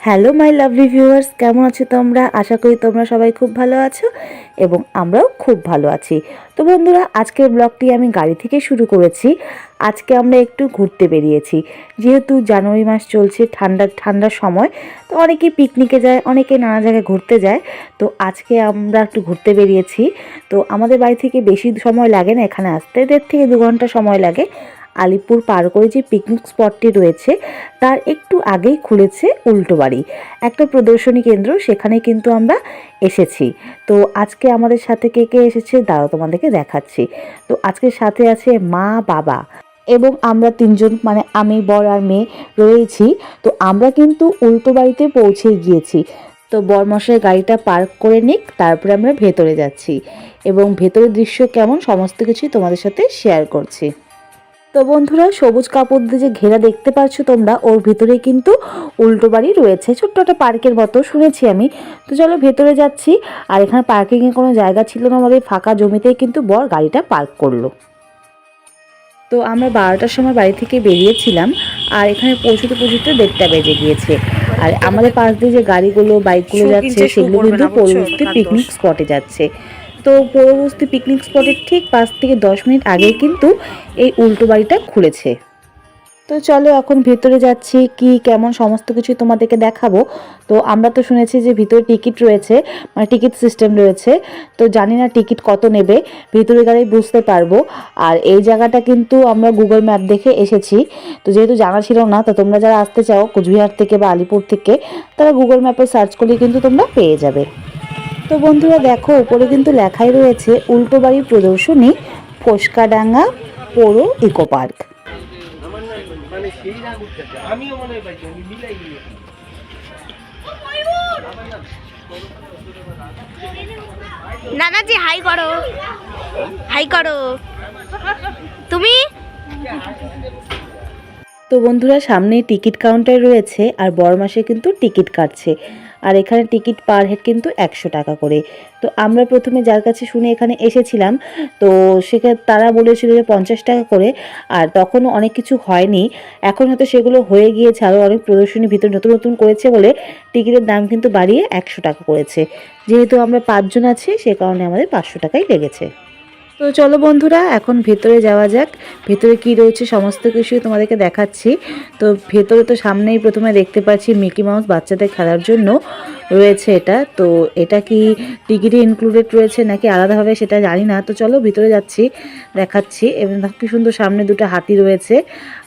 Hello my lovely viewers কেমন আছো তোমরা? আশা করি তোমরা সবাই খুব ভালো আছো এবং আমরাও খুব ভালো আছি। তো বন্ধুরা, আজকের ব্লগটি আমি গাড়ি থেকে শুরু করেছি। আজকে আমরা একটু ঘুরতে বেরিয়েছি। যেহেতু জানুয়ারি মাস চলছে, ঠান্ডা ঠান্ডার সময়, তো অনেকে পিকনিকে যায়, অনেকে নানা জায়গায় ঘুরতে যায়। তো আজকে আমরা একটু ঘুরতে বেরিয়েছি। তো আমাদের বাড়ি থেকে বেশি সময় লাগে না, এখানে আসতে, দেড় থেকে দু ঘণ্টা সময় লাগে। আলিপুর পার করে যে পিকনিক স্পটটি রয়েছে, তার একটু আগেই খুলেছে উল্টো বাড়ি। একটা প্রদর্শনী কেন্দ্র, সেখানে কিন্তু আমরা এসেছি। তো আজকে আমাদের সাথে কে কে এসেছে, দাঁড়াও তোমাদেরকে দেখাচ্ছি। তো আজকে সাথে আছে মা, বাবা এবং আমরা তিনজন মানে আমি, বর আর মেয়ে রয়েছি। তো আমরা কিন্তু উল্টো বাড়িতে পৌঁছে গিয়েছি। তো বরমশাই গাড়িটা পার্ক করে নিক, তারপরে আমরা ভেতরে যাচ্ছি। এবং ভেতরের দৃশ্য কেমন, সমস্ত কিছুই তোমাদের সাথে শেয়ার করছি। তো বন্ধুরা সবুজ কাপড় দিয়ে যে ঘেরা দেখতে পাচ্ছ তোমরা ওর ভিতরে কিন্তু উল্টো বাড়ি রয়েছে। ছোট্ট একটা পার্কের মতো শুনেছি আমি। তো চলো ভেতরে যাচ্ছি। আর এখানে পার্কিংয়ে কোনো জায়গা ছিল না আমাদের ফাঁকা জমিতেই কিন্তু বর গাড়িটা পার্ক করল। তো আমরা বারোটার সময় বাড়ি থেকে বেরিয়েছিলাম আর এখানে পৌঁছতে পৌঁছতে দেড়টা বেজে গিয়েছে। আর আমাদের পাশ দিয়ে যে গাড়িগুলো বাইকগুলো যাচ্ছে সেগুলো কিন্তু পরবর্তী পিকনিক স্পটে যাচ্ছে। তো পরবর্তী পিকনিক স্পটের ঠিক পাঁচ থেকে দশ মিনিট আগেই কিন্তু এই উল্টো বাড়িটা খুলেছে। তো চলো এখন ভেতরে যাচ্ছি, কি, কেমন, সমস্ত কিছু তোমাদেরকে দেখাবো। তো আমরা তো শুনেছি যে ভিতরে টিকিট রয়েছে মানে টিকিট সিস্টেম রয়েছে। তো জানি না টিকিট কত নেবে, ভিতরে গেলেই বুঝতে পারব। আর এই জায়গাটা কিন্তু আমরা গুগল ম্যাপ দেখে এসেছি। তো যেহেতু জানা ছিল না, তো তোমরা যারা আসতে চাও, কোচবিহার থেকে বা আলিপুর থেকে, তারা গুগল ম্যাপে সার্চ করলে কিন্তু তোমরা পেয়ে যাবে। তো বন্ধুরা দেখো উপরে কিন্তু লেখাই রয়েছে উল্টো বাড়ির প্রদর্শনী ফোসকাডাঙ্গা পৌর ইকো পার্ক। নানাজি হাই করো। হাই করো। তুমি? তো বন্ধুরা সামনে টিকিট কাউন্টার রয়েছে আর বড় মাসে কিন্তু টিকিট কাটছে। আর এখানে টিকিট পার হেড কিন্তু একশো টাকা করে। তো আমরা প্রথমে যার কাছে শুনে এখানে এসেছিলাম, তো সেখানে তারা বলেছিল যে পঞ্চাশ টাকা করে, আর তখনও অনেক কিছু হয়নি। এখন হয়তো সেগুলো হয়ে গিয়েছে, আরও অনেক প্রদর্শনী ভিতরে নতুন নতুন করেছে বলে টিকিটের দাম কিন্তু বাড়িয়ে একশো টাকা করেছে। যেহেতু আমরা পাঁচজন আছি, সে কারণে আমাদের পাঁচশো টাকাই লেগেছে। তো চলো বন্ধুরা, এখন ভেতরে যাওয়া যাক। ভেতরে কি রয়েছে সমস্ত কিছু তোমাদেরকে দেখাচ্ছি। তো ভেতরে তো সামনেই প্রথমে দেখতে পাচ্ছি মিকি মাউস বাচ্চাদের খেলার জন্য রয়েছে এটা। তো এটা কি টিকিটে ইনক্লুডেড রয়েছে নাকি আলাদাভাবে সেটা জানি না। তো চলো ভিতরে যাচ্ছি, দেখাচ্ছি। এবং কি সুন্দর সামনে দুটো হাতি রয়েছে।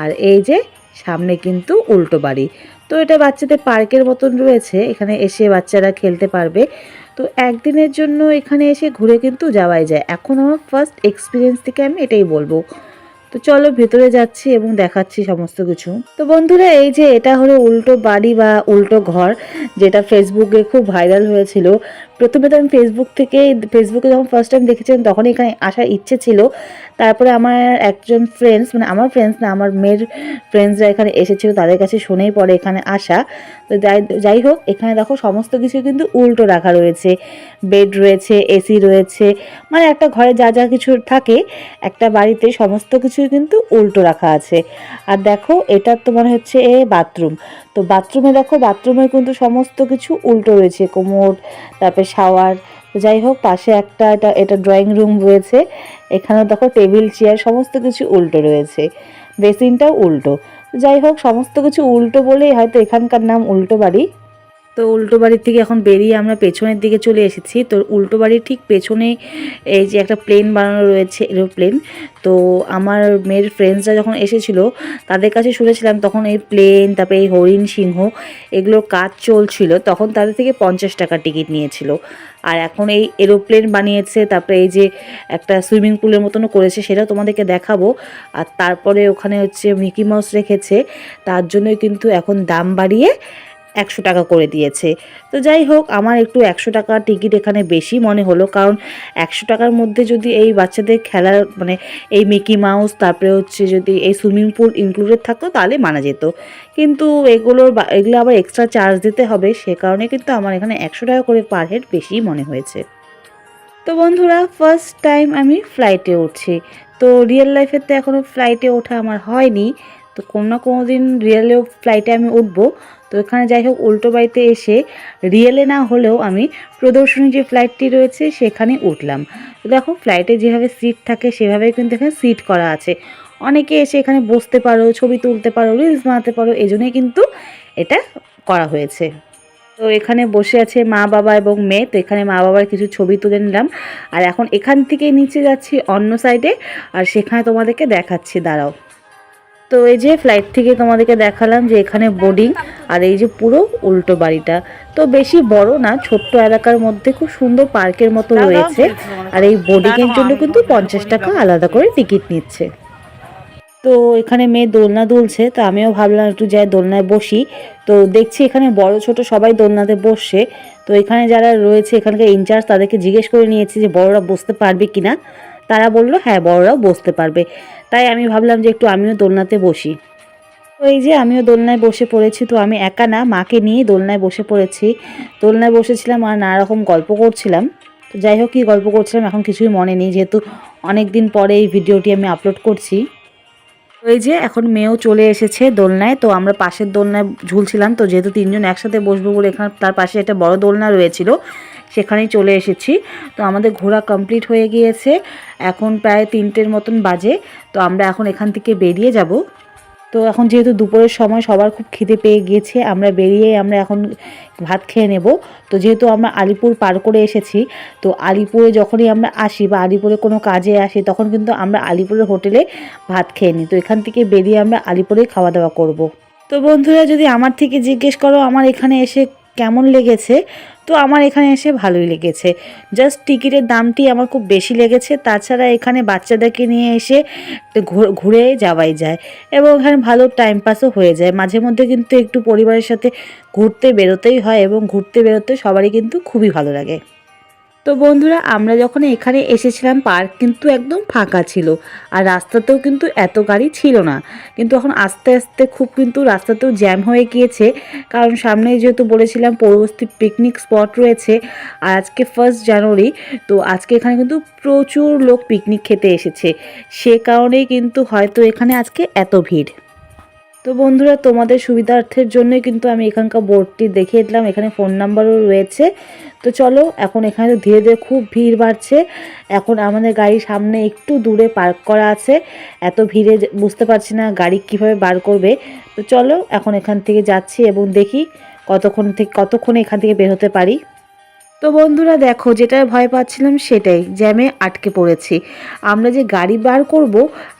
আর এই যে সামনে কিন্তু উল্টো বাড়ি। তো এটা বাচ্চাদের পার্কের মতন রয়েছে, এখানে এসে বাচ্চারা খেলতে পারবে। তো একদিনের জন্য এখানে এসে ঘুরে কিন্তু যাওয়াই যায়। এখন আমার ফার্স্ট এক্সপিরিয়েন্স থেকে আমি এটাই বলব। তো চলো ভেতরে যাচ্ছি এবং দেখাচ্ছি সমস্ত কিছু। তো বন্ধুরা, এই যে এটা হলো উল্টো বাড়ি বা উল্টো ঘর, যেটা ফেসবুকে খুব ভাইরাল হয়েছিল। প্রথমে তো আমি ফেসবুক থেকে ফেসবুকে যখন ফার্স্ট টাইম দেখেছিলাম তখন এখানে আসার ইচ্ছে ছিল। তারপরে আমার একজন ফ্রেন্ডস মানে আমার ফ্রেন্ডস না, আমার মেয়ের ফ্রেন্ডসরা এখানে এসেছিল, তাদের কাছে শুনেই পরে এখানে আসা। তো যাই হোক, এখানে দেখো সমস্ত কিছু কিন্তু উল্টো রাখা রয়েছে। বেড রয়েছে এসি রয়েছে মানে একটা ঘরে যা যা কিছু থাকে, একটা বাড়িতে সমস্ত কিছুই কিন্তু উল্টো রাখা আছে। আর দেখো, এটা তো তোমার হচ্ছে এ বাথরুম তো বাথরুমে দেখো বাথরুমে কিন্তু সমস্ত কিছু উল্টো রয়েছে, কোমর, তারপরে শাওয়ার। যাই হোক, পাশে একটা এটা এটা ড্রয়িং রুম রয়েছে। এখানে দেখো টেবিল চেয়ার সমস্ত কিছু উল্টো রয়েছে। বেসিনটাও উল্টো। যাই হোক, সমস্ত কিছু উল্টো বলেই হয়তো এখানকার নাম উল্টো বাড়ি। তো উল্টো বাড়ির থেকে এখন বেরিয়ে আমরা পেছনের দিকে চলে এসেছি। তো উল্টো বাড়ির ঠিক পেছনে এই যে একটা প্লেন বানানো রয়েছে এরোপ্লেন তো আমার মেয়ের ফ্রেন্ডসরা যখন এসেছিল, তাদের কাছে শুনেছিলাম তখন এই প্লেন তারপরে এই হরিণ সিংহ, এগুলোর কাজ চলছিল। তখন তাদের থেকে পঞ্চাশ টাকা টিকিট নিয়েছিল। আর এখন এই এরোপ্লেন বানিয়েছে, তারপরে এই যে একটা সুইমিং পুলের মতনও করেছে, সেটা তোমাদেরকে দেখাবো। আর তারপরে ওখানে হচ্ছে মিকি মাউস রেখেছে। তার জন্যই কিন্তু এখন দাম বাড়িয়ে একশো টাকা করে দিয়েছে। তো যাই হোক, আমার একটু একশো টাকা টিকিট এখানে বেশি মনে হলো, কারণ একশো টাকার মধ্যে যদি এই বাচ্চাদের খেলার মানে এই মিকি মাউস তারপরে হচ্ছে যদি এই সুইমিং পুল ইনক্লুডেড থাকতো, তাহলে মানা যেত। কিন্তু এগুলোর এগুলো আবার এক্সট্রা চার্জ দিতে হবে, সে কারণে কিন্তু আমার এখানে একশো টাকা করে পার হেড বেশি মনে হয়েছে। তো বন্ধুরা ফার্স্ট টাইম আমি ফ্লাইটে উঠছি। তো রিয়েল লাইফের তো এখনও ফ্লাইটে ওঠা আমার হয়নি। তো কোনো না কোনো দিন রিয়েলেও ফ্লাইটে আমি উঠবো। তো এখানে যাই হোক, উল্টো বাড়িতে এসে রিয়েলে না হলেও আমি প্রদর্শনী যে ফ্লাইটটি রয়েছে সেখানে উঠলাম। তো দেখো ফ্লাইটে যেভাবে সিট থাকে সেভাবেই কিন্তু এখানে সিট করা আছে। অনেকে এসে এখানে বসতে পারো, ছবি তুলতে পারো রিলস বানাতে পারো এই জন্যই কিন্তু এটা করা হয়েছে। তো এখানে বসে আছে মা বাবা এবং মেয়ে, তো এখানে মা বাবার কিছু ছবি তুলে নিলাম। আর এখন এখান থেকে নিচে যাচ্ছি অন্য সাইডে আর সেখানে তোমাদেরকে দেখাচ্ছি, দাঁড়াও। তো এই যে ফ্লাইট থেকে তোমাদেরকে দেখালাম যে এখানে বোর্ডিং আর এই যে পুরো উল্টো বাড়িটা। তো বেশি বড় না ছোট্ট এলাকার মধ্যে খুব সুন্দর পার্কের মতো রয়েছে আর এই বোর্ডিংয়ের জন্য কিন্তু পঞ্চাশ টাকা আলাদা করে টিকিট নিচ্ছে। তো এখানে মেয়ে দোলনা দুলছে তো আমিও ভাবলাম একটু যাই দোলনায় বসি। তো দেখছি এখানে বড় ছোট সবাই দোলনাতে বসছে। তো এখানে যারা রয়েছে এখানকার ইনচার্জ তাদেরকে জিজ্ঞেস করে নিয়েছি যে বড়রা বসতে পারবে কিনা। তারা বলল হ্যাঁ বড়রাও বসতে পারবে। তাই আমি ভাবলাম যে একটু আমিও দোলনাতে বসি। তো এই যে আমিও দোলনায় বসে পড়েছি, তো আমি একা না, মাকে নিয়ে দোলনায় বসে পড়েছি। দোলনায় বসেছিলাম আর নানা রকম গল্প করছিলাম। তো যাই হোক, কী গল্প করছিলাম এখন কিছুই মনে নেই, যেহেতু অনেক দিন পরে এই ভিডিওটি আমি আপলোড করছি। ওই যে এখন মেয়েও চলে এসেছে দোলনায়, তো আমরা পাশের দোলনায় ঝুলছিলাম। তো যেহেতু তিনজন একসাথে বসবো বলে এখানে তার পাশে একটা বড় দোলনা রয়েছিল সেখানেই চলে এসেছি। তো আমাদের ঘোরা কমপ্লিট হয়ে গিয়েছে। এখন প্রায় তিনটের মতন বাজে। তো আমরা এখন এখান থেকে বেরিয়ে যাব। তো এখন যেহেতু দুপুরের সময় সবার খুব খিদে পেয়ে গিয়েছে, আমরা বেরিয়ে আমরা এখন ভাত খেয়ে নেব। তো যেহেতু আমরা আলিপুর পার করে এসেছি, তো আলিপুরে যখনই আমরা আসি বা আলিপুরে কোনো কাজে আসি, তখন কিন্তু আমরা আলিপুরের হোটেলে ভাত খেয়ে নিই। তো এখান থেকে বেরিয়ে আমরা আলিপুরে খাওয়া দাওয়া করব। তো বন্ধুরা, যদি আমার থেকে জিজ্ঞেস করো, আমার এখানে এসে কেমন লেগেছে? তো আমার এখানে এসে ভালোই লেগেছে। জাস্ট টিকিটের দামটি আমার খুব বেশি লেগেছে। তাছাড়া এখানে বাচ্চাদেরকে নিয়ে এসে ঘুরে যাওয়াই যায়। এবং এখানে ভালো টাইম পাসও হয়ে যায়। মাঝে মধ্যে কিন্তু একটু পরিবারের সাথে ঘুরতে বেরোতেই হয় এবং ঘুরতে বেরোতে সবারই কিন্তু খুবই ভালো লাগে। তো বন্ধুরা, আমরা যখন এখানে এসেছিলাম, পার্ক কিন্তু একদম ফাঁকা ছিল আর রাস্তাতেও কিন্তু এত গাড়ি ছিল না। কিন্তু এখন আস্তে আস্তে খুব কিন্তু রাস্তাতেও জ্যাম হয়ে গিয়েছে। কারণ সামনে যেহেতু বলেছিলাম পৌরবস্তি পিকনিক স্পট রয়েছে আর আজকে ফার্স্ট জানুয়ারি তো আজকে এখানে কিন্তু প্রচুর লোক পিকনিক খেতে এসেছে। সে কারণেই কিন্তু হয়তো এখানে আজকে এত ভিড়। তো বন্ধুরা, তোমাদের সুবিধার্থের জন্যই কিন্তু আমি এখানকার বোর্ডটি দেখিয়ে দিলাম। এখানে ফোন নাম্বারও রয়েছে। তো চলো, এখন এখানে ধীরে ধীরে খুব ভিড় বাড়ছে। এখন আমাদের গাড়ি সামনে একটু দূরে পার্ক করা আছে। এত ভিড়ে বুঝতে পারছি না গাড়ি কীভাবে বার করবে। তো চলো, এখন এখান থেকে যাচ্ছি এবং দেখি কতক্ষণ থেকে, কতক্ষণে এখান থেকে বের হতে পারি। তো বন্ধুরা, দেখো যেটা ভয় পাচ্ছিলাম সেটাই, জ্যামে আটকে পড়েছি। আমরা যে গাড়ি বার করব,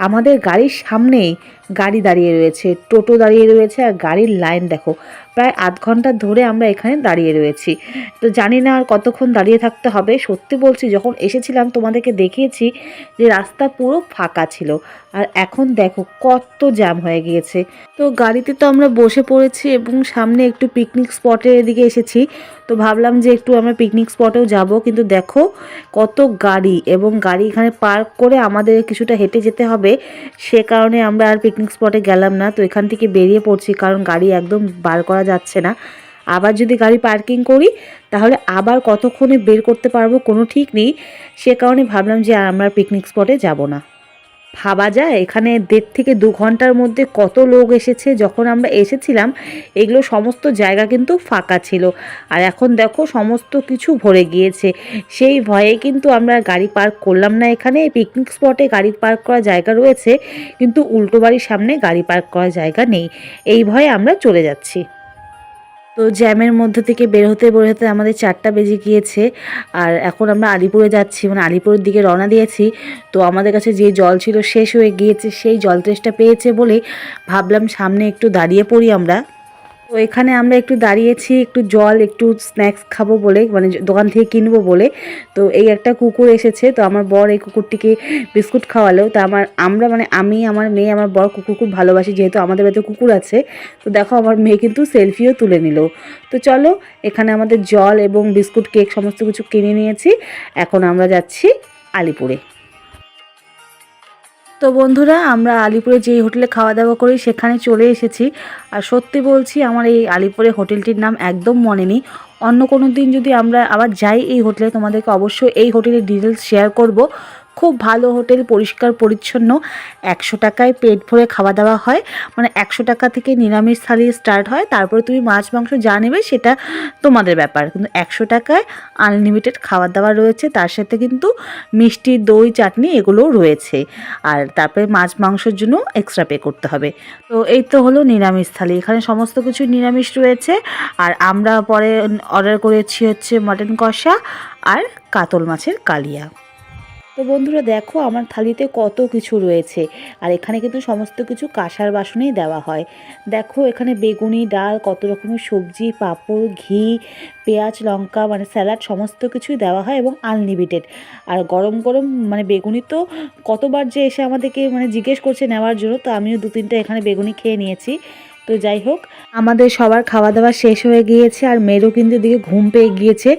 আমাদের গাড়ির সামনেই গাড়ি দাঁড়িয়ে রয়েছে, টোটো দাঁড়িয়ে রয়েছে আর গাড়ির লাইন দেখো, প্রায় আধ ঘণ্টা ধরে আমরা এখানে দাঁড়িয়ে রয়েছি। তো জানি না আর কতক্ষণ দাঁড়িয়ে থাকতে হবে, সত্যি বলছি যখন এসেছিলাম তোমাদেরকে দেখিয়েছি যে রাস্তা পুরো ফাঁকা ছিল আর এখন দেখো কত জ্যাম হয়ে গিয়েছে। তো গাড়িতে তো আমরা বসে পড়েছি এবং সামনে একটু পিকনিক স্পটের এদিকে এসেছি, তো ভাবলাম যে একটু আমরা পিকনিক স্পটেও যাব, কিন্তু দেখো কত গাড়ি এবং গাড়ি এখানে পার্ক করে আমাদের কিছুটা হেঁটে যেতে হবে, সে কারণে আমরা আর পিকনিক স্পটে গেলাম না, তো এখান থেকে বেরিয়ে পড়ছি কারণ গাড়ি একদম বার করা যাচ্ছে না। আবার যদি গাড়ি পার্কিং করি, তাহলে আবার কতক্ষণে বের করতে পারব কোনো ঠিক নেই। সে কারণে ভাবলাম যে আমরা পিকনিক স্পটে যাব না। ভাবা যায়? এখানে দেড় থেকে দু ঘণ্টার মধ্যে কত লোক এসেছে? যখন আমরা এসেছিলাম, এগুলো সমস্ত জায়গা কিন্তু ফাঁকা ছিল। আর এখন দেখো, সমস্ত কিছু ভরে গিয়েছে। সেই ভয়ে কিন্তু আমরা গাড়ি পার্ক করলাম না এখানে। পিকনিক স্পটে গাড়ি পার্ক করার জায়গা রয়েছে, কিন্তু উল্টো বাড়ির সামনে গাড়ি পার্ক করার জায়গা নেই। এই ভয়ে আমরা চলে যাচ্ছি। তো জ্যামের মধ্যে থেকে বের হতে বের হতে আমাদের চারটা বেজে গিয়েছে। আর এখন আমরা আলিপুরে যাচ্ছি মানে আলিপুরের দিকে রওনা দিয়েছি। তো আমাদের কাছে যে জল ছিল শেষ হয়ে গিয়েছে, সেই জল তেষ্টা পেয়েছে বলে ভাবলাম সামনে একটু দাঁড়িয়ে পড়ি আমরা। তো এখানে আমরা একটু দাঁড়িয়েছি, একটু জল, একটু স্ন্যাক্স খাব বলে মানে দোকান থেকে কিনবো বলে। তো এই একটা কুকুর এসেছে, তো আমার বর এই কুকুরটিকে বিস্কুট খাওয়ালো। তো আমার, আমরা মানে আমি, আমার মেয়ে, আমার বর কুকুর খুব ভালোবাসি, যেহেতু আমাদের বাড়িতে কুকুর আছে। তো দেখো আমার মেয়ে কিন্তু সেলফিও তুলে নিল। তো চলো, এখানে আমাদের জল এবং বিস্কুট কেক সমস্ত কিছু কিনে নিয়েছি। এখন আমরা যাচ্ছি আলিপুরে। তো বন্ধুরা, আমরা আলিপুরে যেই হোটেলে খাওয়া দাওয়া করি, সেখানে চলে এসেছি। আর সত্যি বলছি, আমার এই আলিপুরে হোটেলটির নাম একদম মনে নেই। অন্য কোনো দিন যদি আমরা আবার যাই এই হোটেলে, তোমাদেরকে অবশ্যই এই হোটেলের ডিটেলস শেয়ার করব। খুব ভালো হোটেল, পরিষ্কার, পরিচ্ছন্ন। একশো টাকায় পেট ভরে খাওয়া দাওয়া হয়। মানে একশো টাকা থেকে নিরামিষ থালি স্টার্ট হয়। তারপরে তুমি মাছ, মাংস যা নেবে সেটা তোমাদের ব্যাপার। কিন্তু একশো টাকায় আনলিমিটেড খাবার দাবার রয়েছে। তার সাথে কিন্তু মিষ্টি, দই, চাটনি এগুলোও রয়েছে। আর তারপরে মাছ, মাংসের জন্য এক্সট্রা পে করতে হবে। তো এই তো হলো নিরামিষ থালি। এখানে সমস্ত কিছু নিরামিষ রয়েছে। আর আমরা পরে অর্ডার করেছি হচ্ছে মাটন কষা আর কাতল মাছের কালিয়া। তো বন্ধুরা দেখো, আমার থালিতে কত কিছু রয়েছে। আর এখানে কিন্তু সমস্ত কিছু কাঁসার বাসনেই দেওয়া হয়। দেখো, এখানে বেগুনি, ডাল, কত রকমের সবজি, পাঁপড়, ঘি, পেঁয়াজ, লঙ্কা মানে স্যালাড, সমস্ত কিছুই দেওয়া হয় এবং আনলিমিটেড আর গরম গরম মানে বেগুনি তো কতবার যে এসে আমাদেরকে মানে জিজ্ঞেস করছে নেওয়ার জন্য, তো আমিও দু তিনটা এখানে বেগুনি খেয়ে নিয়েছি। তো যাই হোক, আমাদের সবার খাওয়া দাওয়া শেষ হয়ে গিয়েছে, আর মেয়েরও কিন্তু দিকে ঘুম পেয়ে গিয়েছে,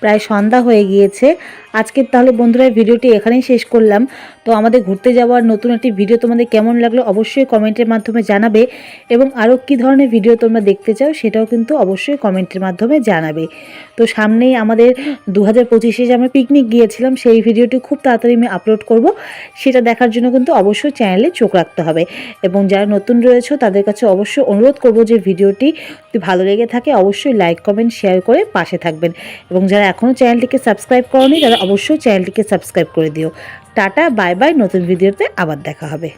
প্রায় সন্ধ্যা হয়ে গিয়েছে। আজকে তাহলে বন্ধুরা ভিডিওটি এখানেই শেষ করলাম। তো আমাদের ঘুরতে যাওয়ার নতুন একটি ভিডিও তোমাদের কেমন লাগল অবশ্যই কমেন্টের মাধ্যমে জানাবে এবং আরও কী ধরনের ভিডিও তোমরা দেখতে চাও সেটাও কিন্তু অবশ্যই কমেন্টের মাধ্যমে জানাবে। তো সামনেই আমাদের দু হাজার পঁচিশে যে আমরা পিকনিক গিয়েছিলাম সেই ভিডিওটি খুব তাড়াতাড়ি আমি আপলোড করব। সেটা দেখার জন্য কিন্তু অবশ্যই চ্যানেলে চোখ রাখতে হবে এবং যারা নতুন রয়েছে তাদের কাছে অবশ্যই অনুরোধ করব যে ভিডিওটি ভালো লেগে থাকে অবশ্যই লাইক কমেন্ট শেয়ার করে পাশে থাকবেন এবং যারা এখনও চ্যানেলটিকে সাবস্ক্রাইব করনি তারা অবশ্যই চ্যানেলটিকে সাবস্ক্রাইব করে দিও। টাটা বাই বাই নতুন ভিডিওতে আবার দেখা হবে।